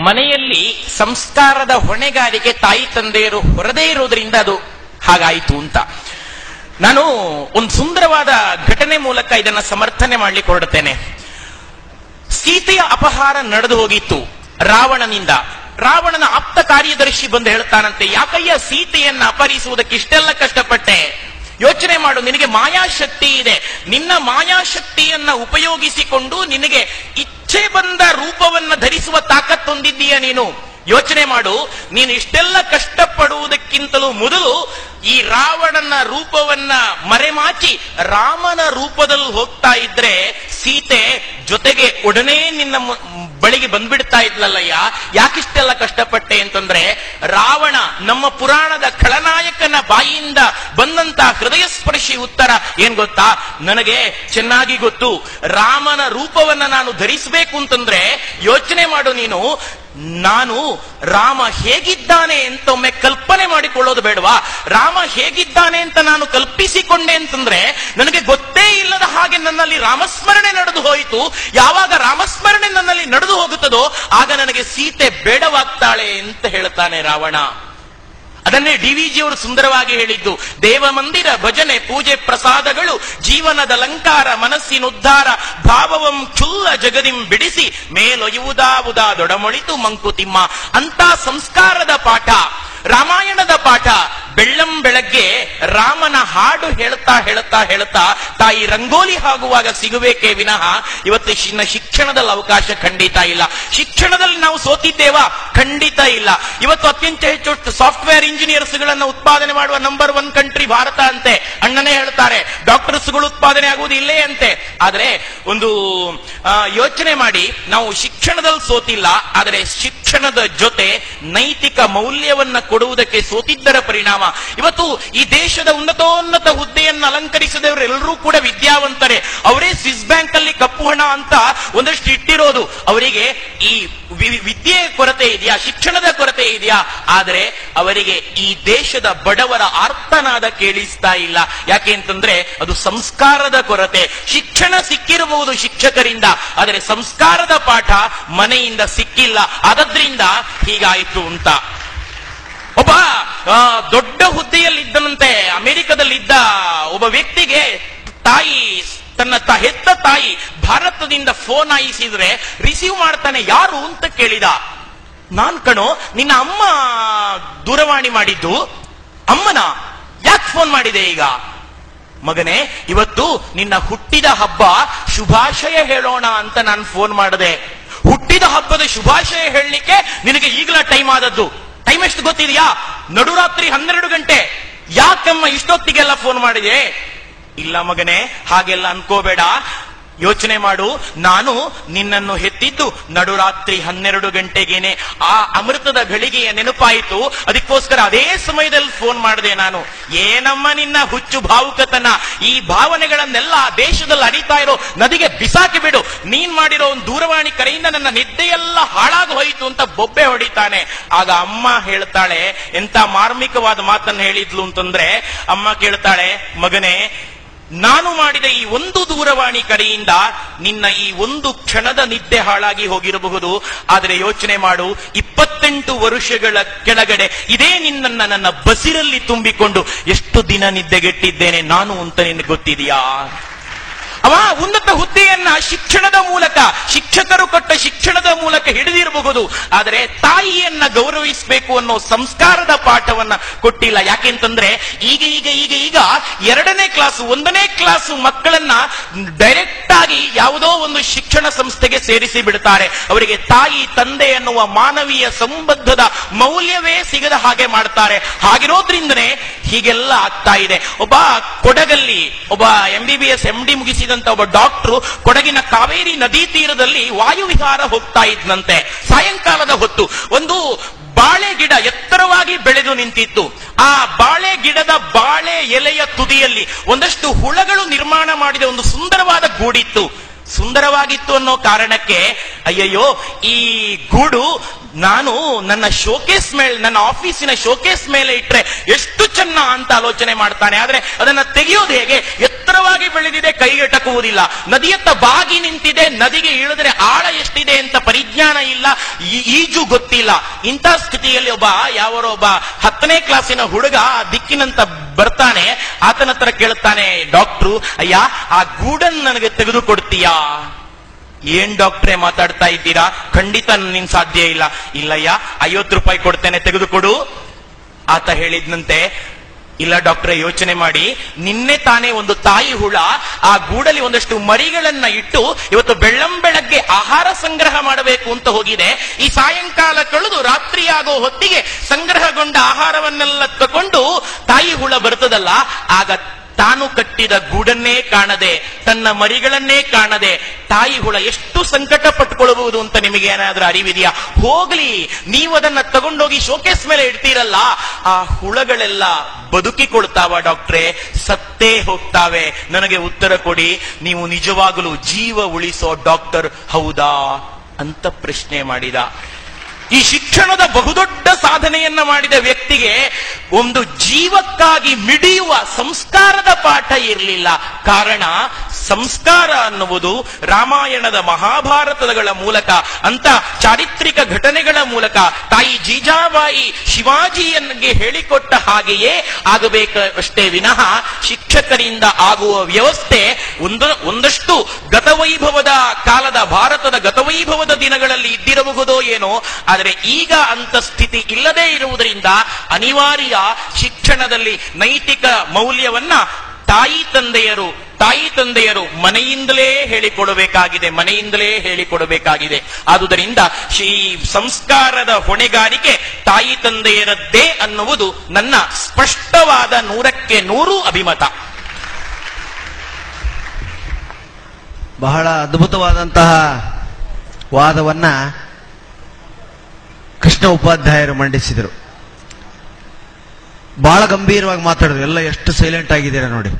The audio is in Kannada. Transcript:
ಮನೆಯಲ್ಲಿ ಸಂಸ್ಕಾರದ ಹೊಣೆಗಾರಿಕೆ ತಾಯಿ ತಂದೆಯರು ಹೊರದೇ ಇರೋದ್ರಿಂದ ಅದು ಹಾಗಾಯಿತು ಅಂತ. ನಾನು ಒಂದು ಸುಂದರವಾದ ಘಟನೆ ಮೂಲಕ ಇದನ್ನ ಸಮರ್ಥನೆ ಮಾಡ್ಲಿಕ್ಕೆ ಹೊರಡುತ್ತೇನೆ ಸೀತೆಯ ಅಪಹಾರ ನಡೆದು ಹೋಗಿತ್ತು ರಾವಣನಿಂದ. ರಾವಣನ ಆಪ್ತ ಕಾರ್ಯದರ್ಶಿ ಬಂದು ಹೇಳ್ತಾನಂತೆ, ಯಾಕಯ್ಯ, ಸೀತೆಯನ್ನ ಅಪಹರಿಸುವುದಕ್ಕೆ ಇಷ್ಟೆಲ್ಲ ಕಷ್ಟಪಟ್ಟೆ? ಯೋಚನೆ ಮಾಡು, ನಿನಗೆ ಮಾಯಾಶಕ್ತಿ ಇದೆ. ನಿನ್ನ ಮಾಯಾಶಕ್ತಿಯನ್ನ ಉಪಯೋಗಿಸಿಕೊಂಡು ನಿನಗೆ ಇಚ್ಛೆ ಬಂದ ರೂಪವನ್ನ ಧರಿಸುವ ತಾಕತ್ತೊಂದಿದ್ದೀಯ ನೀನು? ಯೋಚನೆ ಮಾಡು. ನೀನು ಇಷ್ಟೆಲ್ಲ ಕಷ್ಟಪಡುವುದಕ್ಕಿಂತಲೂ ಮೊದಲು ಈ ರಾವಣನ ರೂಪವನ್ನ ಮರೆಮಾಚಿ ರಾಮನ ರೂಪದಲ್ಲಿ ಹೋಗ್ತಾ ಇದ್ರೆ ಸೀತೆ ಜೊತೆಗೆ ಒಡನೆ ನಿನ್ನ ಬಳಿಗೆ ಬಂದ್ಬಿಡ್ತಾ ಇದ್ಲಲ್ಲಯ್ಯ? ಯಾಕಿಷ್ಟೆಲ್ಲ ಕಷ್ಟಪಟ್ಟೆ ಅಂತಂದ್ರೆ ರಾವಣ ನಮ್ಮ ಪುರಾಣದ ಖಳನಾಯಕನ ಬಾಯಿಯಿಂದ ಬಂದಂತ ಹೃದಯ ಸ್ಪರ್ಶಿ ಉತ್ತರ ಏನ್ ಗೊತ್ತಾ? ನನಗೆ ಚೆನ್ನಾಗಿ ಗೊತ್ತು. ರಾಮನ ರೂಪವನ್ನ ನಾನು ಧರಿಸಬೇಕು ಅಂತಂದ್ರೆ ಯೋಚನೆ ಮಾಡು ನೀನು. ನಾನು ರಾಮ ಹೇಗಿದ್ದಾನೆ ಅಂತ ಒಮ್ಮೆ ಕಲ್ಪನೆ ಮಾಡಿಕೊಳ್ಳೋದು ಬೇಡವಾ? ರಾಮ ಹೇಗಿದ್ದಾನೆ ಅಂತ ನಾನು ಕಲ್ಪಿಸಿಕೊಂಡೆ ಅಂತಂದ್ರೆ ನನಗೆ ಗೊತ್ತೇ. ನನ್ನಲ್ಲಿ ರಾಮಸ್ಮರಣೆ ನಡೆದು ಹೋಯಿತು. ಯಾವಾಗ ರಾಮಸ್ಮರಣೆ ನನ್ನಲ್ಲಿ ನಡೆದು ಹೋಗುತ್ತದೋ ಆಗ ನನಗೆ ಸೀತೆ ಬೇಡವಾಗ್ತಾಳೆ ಅಂತ ಹೇಳ್ತಾನೆ ರಾವಣ. ಅದನ್ನೇ ಡಿ ವಿ ಜಿಯವರು ಸುಂದರವಾಗಿ ಹೇಳಿದ್ದು. ದೇವ ಮಂದಿರ, ಭಜನೆ, ಪೂಜೆ, ಪ್ರಸಾದಗಳು, ಜೀವನದ ಅಲಂಕಾರ, ಮನಸ್ಸಿನ ಉದ್ಧಾರ, ಭಾವವಂ ಕ್ಷುಲ್ಲ ಜಗದಿಂ ಬಿಡಿಸಿ ಮೇಲೊಯುವುದಾವುದಾ ದೊಡಮೊಳಿತು ಮಂಕುತಿಮ್ಮ. ಅಂತ ಸಂಸ್ಕಾರದ ಪಾಠ, ರಾಮಾಯಣದ ಪಾಠ ಬೆಳ್ಳಂ ಬೆಳಗ್ಗೆ ರಾಮನ ಹಾಡು ಹೇಳ್ತಾ ಹೇಳ್ತಾ ಹೇಳ್ತಾ ತಾಯಿ ರಂಗೋಲಿ ಆಗುವಾಗ ಸಿಗಬೇಕೇ ವಿನಃ ಇವತ್ತು ಶಿನ್ನ ಶಿಕ್ಷಣದಲ್ಲಿ ಅವಕಾಶ ಖಂಡಿತ ಇಲ್ಲ. ಶಿಕ್ಷಣದಲ್ಲಿ ನಾವು ಸೋತಿದ್ದೇವಾ? ಖಂಡಿತ ಇಲ್ಲ. ಇವತ್ತು ಅತ್ಯಂತ ಹೆಚ್ಚು ಸಾಫ್ಟ್ವೇರ್ ಇಂಜಿನಿಯರ್ಸ್ ಗಳನ್ನ ಉತ್ಪಾದನೆ ಮಾಡುವ ನಂಬರ್ ಒನ್ ಕಂಟ್ರಿ ಭಾರತ ಅಂತೆ. ಅಣ್ಣನೇ ಹೇಳ್ತಾರೆ ಡಾಕ್ಟರ್ಸ್ಗಳು ಉತ್ಪಾದನೆ ಆಗುವುದು ಅಂತೆ. ಆದರೆ ಒಂದು ಯೋಚನೆ ಮಾಡಿ, ನಾವು ಶಿಕ್ಷಣದಲ್ಲಿ ಸೋತಿಲ್ಲ, ಆದರೆ ಶಿಕ್ಷಣದ ಜೊತೆ ನೈತಿಕ ಮೌಲ್ಯವನ್ನ ಕೊಡುವುದಕ್ಕೆ ಸೋತಿದ್ದರ ಪರಿಣಾಮ. ಇವತ್ತು ಈ ದೇಶದ ಉನ್ನತೋನ್ನತ ಹುದ್ದೆಯನ್ನು ಅಲಂಕರಿಸಿದವರೆಲ್ಲರೂ ಕೂಡ ವಿದ್ಯಾವಂತರೆ. ಅವರೇ ಸ್ವಿಸ್ ಬ್ಯಾಂಕ್ ಅಲ್ಲಿ ಕಪ್ಪು ಹಣ ಅಂತ ಒಂದಷ್ಟು ಇಟ್ಟಿರೋದು. ಅವರಿಗೆ ಈ ವಿದ್ಯೆಯ ಕೊರತೆ ಇದೆಯಾ? ಶಿಕ್ಷಣದ ಕೊರತೆ ಇದೆಯಾ? ಆದರೆ ಅವರಿಗೆ ಈ ದೇಶದ ಬಡವರ ಅರ್ಥನಾದ ಕೇಳಿಸ್ತಾ ಇಲ್ಲ. ಯಾಕೆ ಅಂತಂದ್ರೆ ಅದು ಸಂಸ್ಕಾರದ ಕೊರತೆ. ಶಿಕ್ಷಣ ಸಿಕ್ಕಿರಬಹುದು ಶಿಕ್ಷಕರಿಂದ, ಆದರೆ ಸಂಸ್ಕಾರದ ಪಾಠ ಮನೆಯಿಂದ ಸಿಕ್ಕಿಲ್ಲ. ಆದದ್ರಿಂದ ಹೀಗಾಯಿತು ಅಂತ. ಒಬ್ಬ ದೊಡ್ಡ ಹುದ್ದೆಯಲ್ಲಿದ್ದನಂತೆ, ಅಮೆರಿಕದಲ್ಲಿದ್ದ ಒಬ್ಬ ವ್ಯಕ್ತಿಗೆ ತಾಯಿ, ತನ್ನ ತ, ಹೆತ್ತ ತಾಯಿ ಭಾರತದಿಂದ ಫೋನ್ ಆಯಿಸಿದ್ರೆ ರಿಸೀವ್ ಮಾಡ್ತಾನೆ ಯಾರು? ಅಂತ ಕೇಳಿದ. ನಾನ್ ಕಣೋ, ನಿನ್ನ ಅಮ್ಮ ದೂರವಾಣಿ ಮಾಡಿದ್ದು, ಅಮ್ಮನ, ಯಾಕೆ ಫೋನ್ ಮಾಡಿದೆ ಈಗ? ಮಗನೇ, ಇವತ್ತು ನಿನ್ನ ಹುಟ್ಟಿದ ಹಬ್ಬ ಶುಭಾಶಯ ಹೇಳೋಣ ಅಂತ ನಾನು ಫೋನ್ ಮಾಡಿದೆ. ಹುಟ್ಟಿದ ಹಬ್ಬದ ಶುಭಾಶಯ ಹೇಳಲಿಕ್ಕೆ ನಿನಗೆ ಈಗಲ ಟೈಮ್ ಆದದ್ದು. ಟೈಮ್ ಎಷ್ಟು ಗೊತ್ತಿದೆಯಾ? ನಡುರಾತ್ರಿ ಹನ್ನೆರಡು ಗಂಟೆ. ಯಾಕಮ್ಮ ಇಷ್ಟೊತ್ತಿಗೆಲ್ಲ ಫೋನ್ ಮಾಡಿದೆ? ಇಲ್ಲ ಮಗನೇ, ಹಾಗೆಲ್ಲ ಅನ್ಕೋಬೇಡ. ಯೋಚನೆ ಮಾಡು. ನಾನು ನಿನ್ನನ್ನು ಹೆತ್ತಿದ್ದು ನಡುರಾತ್ರಿ ಹನ್ನೆರಡು ಗಂಟೆಗೇನೆ. ಆ ಅಮೃತದ ಗಳಿಗೆಯ ನೆನಪಾಯಿತು. ಅದಕ್ಕೋಸ್ಕರ ಅದೇ ಸಮಯದಲ್ಲಿ ಫೋನ್ ಮಾಡಿದೆ ನಾನು. ಏನಮ್ಮ ನಿನ್ನ ಹುಚ್ಚು ಭಾವುಕತನ? ಈ ಭಾವನೆಗಳನ್ನೆಲ್ಲ ದೇಶದಲ್ಲಿ ಅಡಿತಾ ಇರೋ ನದಿಗೆ ಬಿಸಾಕಿ ಬಿಡು. ನೀನ್ ಮಾಡಿರೋ ಒಂದು ದೂರವಾಣಿ ಕರೆಯಿಂದ ನನ್ನ ನಿದ್ದೆಯೆಲ್ಲ ಹಾಳಾಗಿ ಹೋಯಿತು ಅಂತ ಬೊಬ್ಬೆ ಹೊಡಿತಾನೆ. ಆಗ ಅಮ್ಮ ಹೇಳ್ತಾಳೆ, ಎಂತ ಮಾರ್ಮಿಕವಾದ ಮಾತನ್ನು ಹೇಳಿದ್ಲು ಅಂತಂದ್ರೆ, ಅಮ್ಮ ಕೇಳ್ತಾಳೆ, ಮಗನೇ ನಾನು ಮಾಡಿದ ಈ ಒಂದು ದೂರವಾಣಿ ಕರೆಯಿಂದ ನಿನ್ನ ಈ ಒಂದು ಕ್ಷಣದ ನಿದ್ದೆ ಹಾಳಾಗಿ ಹೋಗಿರಬಹುದು. ಆದರೆ ಯೋಚನೆ ಮಾಡು, ಇಪ್ಪತ್ತೆಂಟು ವರ್ಷಗಳ ಕೆಳಗಡೆ ಇದೇ ನಿನ್ನನ್ನ ನನ್ನ ಬಸಿರಲ್ಲಿ ತುಂಬಿಕೊಂಡು ಎಷ್ಟು ದಿನ ನಿದ್ದೆಗೆಟ್ಟಿದ್ದೇನೆ ನಾನು ಅಂತ ನಿನಗೆ ಗೊತ್ತಿದೆಯಾ? ಅವ ಉನ್ನತ ಹುದ್ದೆಯನ್ನ ಶಿಕ್ಷಣದ ಮೂಲಕ, ಶಿಕ್ಷಕರು ಕೊಟ್ಟ ಶಿಕ್ಷಣದ ಮೂಲಕ ಹಿಡಿದಿರಬಹುದು. ಆದರೆ ತಾಯಿಯನ್ನ ಗೌರವಿಸಬೇಕು ಅನ್ನೋ ಸಂಸ್ಕಾರದ ಪಾಠವನ್ನ ಕೊಟ್ಟಿಲ್ಲ. ಯಾಕೆಂತಂದ್ರೆ, ಈಗ ಈಗ ಈಗ ಈಗ ಎರಡನೇ ಕ್ಲಾಸು ಒಂದನೇ ಕ್ಲಾಸು ಮಕ್ಕಳನ್ನ ಡೈರೆಕ್ಟ್ ಆಗಿ ಯಾವುದೋ ಒಂದು ಶಿಕ್ಷಣ ಸಂಸ್ಥೆಗೆ ಸೇರಿಸಿ ಬಿಡುತ್ತಾರೆ ಅವರಿಗೆ ತಾಯಿ, ತಂದೆ ಅನ್ನುವ ಮಾನವೀಯ ಸಂಬಂಧದ ಮೌಲ್ಯವೇ ಸಿಗದ ಹಾಗೆ ಮಾಡ್ತಾರೆ. ಹಾಗಿರೋದ್ರಿಂದನೇ ಹೀಗೆಲ್ಲ ಆಗ್ತಾ ಇದೆ. ಒಬ್ಬ ಕೊಡಗಲ್ಲಿ ಒಬ್ಬ M B B S M D ಮುಗಿಸಿದಂತ ಒಬ್ಬ ಡಾಕ್ಟ್ರು ಕೊಡಗಿನ ಕಾವೇರಿ ನದಿ ತೀರದಲ್ಲಿ ವಾಯುವಿಹಾರ ಹೋಗ್ತಾ ಇದ್ನಂತೆ. ಸಾಯಂಕಾಲದ ಹೊತ್ತು ಒಂದು ಬಾಳೆ ಗಿಡ ಎತ್ತರವಾಗಿ ಬೆಳೆದು ನಿಂತಿತ್ತು. ಆ ಬಾಳೆ ಗಿಡದ ಬಾಳೆ ಎಲೆಯ ತುದಿಯಲ್ಲಿ ಒಂದಷ್ಟು ಹುಳಗಳು ನಿರ್ಮಾಣ ಮಾಡಿದ ಒಂದು ಸುಂದರವಾದ ಗೂಡಿತ್ತು. ಸುಂದರವಾಗಿತ್ತು ಅನ್ನೋ ಕಾರಣಕ್ಕೆ, ಅಯ್ಯಯ್ಯೋ, ಈ ಗೂಡು ನಾನು ನನ್ನ ಶೋಕೇಸ್ ಮೇಲೆ, ನನ್ನ ಆಫೀಸಿನ ಶೋಕೇಸ್ ಮೇಲೆ ಇಟ್ರೆ ಎಷ್ಟು ಚೆನ್ನ ಅಂತ ಆಲೋಚನೆ ಮಾಡ್ತಾನೆ. ಆದ್ರೆ ಅದನ್ನ ತೆಗೆಯೋದು ಹೇಗೆ? ಎತ್ತರವಾಗಿ ಬೆಳೆದಿದೆ ಕೈಗೆಟಕುವುದಿಲ್ಲ ನದಿಯತ್ತ ಬಾಗಿ ನಿಂತಿದೆ, ನದಿಗೆ ಇಳಿದ್ರೆ ಆಳ ಎಷ್ಟಿದೆ ಅಂತ ಪರಿಜ್ಞಾನ ಇಲ್ಲ ಈಜು ಗೊತ್ತಿಲ್ಲ. ಇಂಥ ಸ್ಥಿತಿಯಲ್ಲಿ ಒಬ್ಬ, ಯಾವರೋ ಒಬ್ಬ ಹತ್ತನೇ ಕ್ಲಾಸಿನ ಹುಡುಗ ದಿಕ್ಕಿನಂತ ಬರ್ತಾನೆ ಆತನ ಹತ್ರ ಕೇಳ್ತಾನೆ ಡಾಕ್ಟ್ರು, ಅಯ್ಯ, ಆ ಗೂಡನ್ ನನಗೆ ತೆಗೆದು ಕೊಡ್ತೀಯಾ ಏನ್ ಡಾಕ್ಟ್ರೆ ಮಾತಾಡ್ತಾ ಇದ್ದೀರಾ? ಖಂಡಿತ ನಿನ್ ಸಾಧ್ಯ ಇಲ್ಲ. ಇಲ್ಲಯ್ಯ, ಐವತ್ತು ರೂಪಾಯಿ ಕೊಡ್ತೇನೆ, ತೆಗೆದುಕೊಡು. ಆತ ಹೇಳಿದ್ನಂತೆ, ಇಲ್ಲ ಡಾಕ್ಟ್ರೆ, ಯೋಚನೆ ಮಾಡಿ. ನಿನ್ನೆ ತಾನೇ ಒಂದು ತಾಯಿ ಹುಳ, ಆ ಗೂಡಲ್ಲಿ ಒಂದಷ್ಟು ಮರಿಗಳನ್ನ ಇಟ್ಟು ಇವತ್ತು ಬೆಳ್ಳಂ ಬೆಳಗ್ಗೆ ಆಹಾರ ಸಂಗ್ರಹ ಮಾಡಬೇಕು ಅಂತ ಹೋಗಿದೆ. ಈ ಸಾಯಂಕಾಲ ಕಳೆದು ರಾತ್ರಿ ಆಗೋ ಹೊತ್ತಿಗೆ ಸಂಗ್ರಹಗೊಂಡ ಆಹಾರವನ್ನೆಲ್ಲ ತಕೊಂಡು ತಾಯಿ ಹುಳ ಬರ್ತದಲ್ಲ, ಆಗ ತಾನು ಕಟ್ಟಿದ ಗೂಡನ್ನೇ ಕಾಣದೆ, ತನ್ನ ಮರಿಗಳನ್ನೇ ಕಾಣದೆ, ತಾಯಿ ಹುಳ ಎಷ್ಟು ಸಂಕಟ ಪಟ್ಟುಕೊಳ್ಳಬಹುದು ಅಂತ ನಿಮಗೆ ಏನಾದ್ರೂ ಅರಿವಿದೆಯಾ? ಹೋಗ್ಲಿ, ನೀವು ಅದನ್ನ ತಗೊಂಡೋಗಿ ಶೋಕೇಸ್ ಮೇಲೆ ಇಡ್ತೀರಲ್ಲ. ಆ ಹುಳಗಳೆಲ್ಲ ಬದುಕಿಕೊಳ್ತಾವ ಡಾಕ್ಟ್ರೆ, ಸತ್ತೇ ಹೋಗ್ತಾವೆ. ನನಗೆ ಉತ್ತರ ಕೊಡಿ, ನೀವು ನಿಜವಾಗಲೂ ಜೀವ ಉಳಿಸೋ ಡಾಕ್ಟರ್ ಹೌದಾ ಅಂತ ಪ್ರಶ್ನೆ ಮಾಡಿದ. ಈ ಶಿಕ್ಷಣದ ಬಹುದೊಡ್ಡ ಸಾಧನೆಯನ್ನ ಮಾಡಿದ ವ್ಯಕ್ತಿಗೆ ಒಂದು ಜೀವಕ್ಕಾಗಿ ಮಿಡಿಯುವ ಸಂಸ್ಕಾರದ ಪಾಠ ಇರಲಿಲ್ಲ. ಕಾರಣ, ಸಂಸ್ಕಾರ ಅನ್ನುವುದು ರಾಮಾಯಣದ ಮಹಾಭಾರತಗಳ ಮೂಲಕ, ಅಂತ ಚಾರಿತ್ರಿಕ ಘಟನೆಗಳ ಮೂಲಕ ತಾಯಿ ಜೀಜಾಬಾಯಿ ಶಿವಾಜಿಯನ್ಗೆ ಹೇಳಿಕೊಟ್ಟ ಹಾಗೆಯೇ ಆಗಬೇಕಷ್ಟೇ ವಿನಃ ಶಿಕ್ಷಕರಿಂದ ಆಗುವ ವ್ಯವಸ್ಥೆ ಒಂದು, ಒಂದಷ್ಟು ಗತವೈಭವದ ಕಾಲದ ಭಾರತದ ಗತವೈಭವದ ದಿನಗಳಲ್ಲಿ ಇದ್ದಿರಬಹುದೋ ಏನೋ, ಆದರೆ ಈಗ ಅಂತ ಸ್ಥಿತಿ ಇಲ್ಲದೇ ಇರುವುದರಿಂದ ಅನಿವಾರ್ಯ ಶಿಕ್ಷಣದಲ್ಲಿ ನೈತಿಕ ಮೌಲ್ಯವನ್ನ ತಾಯಿ ತಂದೆಯರು ತಾಯಿ ತಂದೆಯರು ಮನೆಯಿಂದಲೇ ಹೇಳಿಕೊಡಬೇಕಾಗಿದೆ ಮನೆಯಿಂದಲೇ ಹೇಳಿಕೊಡಬೇಕಾಗಿದೆ. ಆದುದರಿಂದ ಈ ಸಂಸ್ಕಾರದ ಹೊಣೆಗಾರಿಕೆ ತಾಯಿ ತಂದೆಯರದ್ದೇ ಅನ್ನುವುದು ನನ್ನ ಸ್ಪಷ್ಟವಾದ ನೂರಕ್ಕೆ ನೂರು ಅಭಿಮತ. ಬಹಳ ಅದ್ಭುತವಾದಂತಹ ವಾದವನ್ನ ಕೃಷ್ಣ ಉಪಾಧ್ಯಾಯರು ಮಂಡಿಸಿದರು. ಬಹಳ ಗಂಭೀರವಾಗಿ ಮಾತಾಡಿದ್ರು. ಎಲ್ಲ ಎಷ್ಟು ಸೈಲೆಂಟ್ ಆಗಿದ್ದೀರಾ ನೋಡಿ.